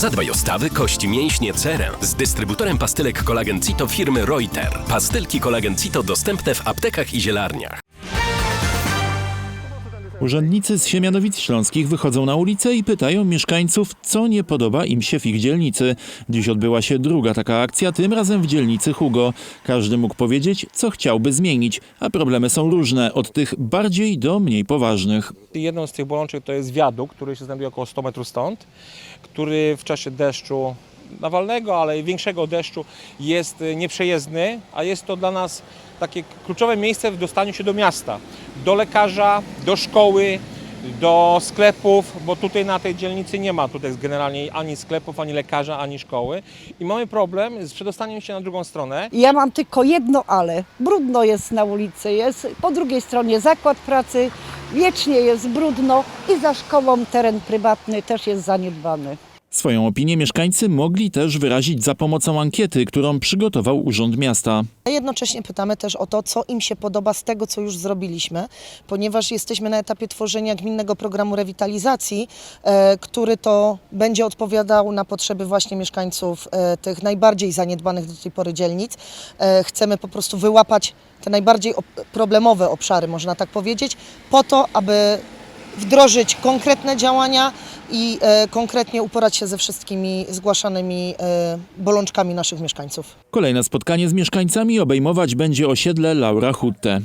Zadbaj o stawy, kości, mięśnie, cerę z dystrybutorem pastylek kolagen Cito firmy Reuter. Pastylki kolagen Cito dostępne w aptekach i zielarniach. Urzędnicy z Siemianowic Śląskich wychodzą na ulicę i pytają mieszkańców, co nie podoba im się w ich dzielnicy. Dziś odbyła się druga taka akcja, tym razem w dzielnicy Hugo. Każdy mógł powiedzieć, co chciałby zmienić, a problemy są różne, od tych bardziej do mniej poważnych. Jedną z tych bolączek to jest wiadukt, który się znajduje około 100 metrów stąd, który w czasie deszczu nawalnego, ale i większego deszczu jest nieprzejezdny, a jest to dla nas takie kluczowe miejsce w dostaniu się do miasta, do lekarza, do szkoły, do sklepów, bo tutaj na tej dzielnicy nie ma tutaj generalnie ani sklepów, ani lekarza, ani szkoły i mamy problem z przedostaniem się na drugą stronę. Ja mam tylko jedno ale. Brudno jest na ulicy, jest po drugiej stronie zakład pracy, wiecznie jest brudno i za szkołą teren prywatny też jest zaniedbany. Swoją opinię mieszkańcy mogli też wyrazić za pomocą ankiety, którą przygotował Urząd Miasta. Jednocześnie pytamy też o to, co im się podoba z tego, co już zrobiliśmy, ponieważ jesteśmy na etapie tworzenia gminnego programu rewitalizacji, e, który to będzie odpowiadał na potrzeby właśnie mieszkańców e, tych najbardziej zaniedbanych do tej pory dzielnic. E, chcemy po prostu wyłapać te najbardziej problemowe obszary, można tak powiedzieć, po to, aby wdrożyć konkretne działania i e, konkretnie uporać się ze wszystkimi zgłaszanymi e, bolączkami naszych mieszkańców. Kolejne spotkanie z mieszkańcami obejmować będzie osiedle Laura Hutte.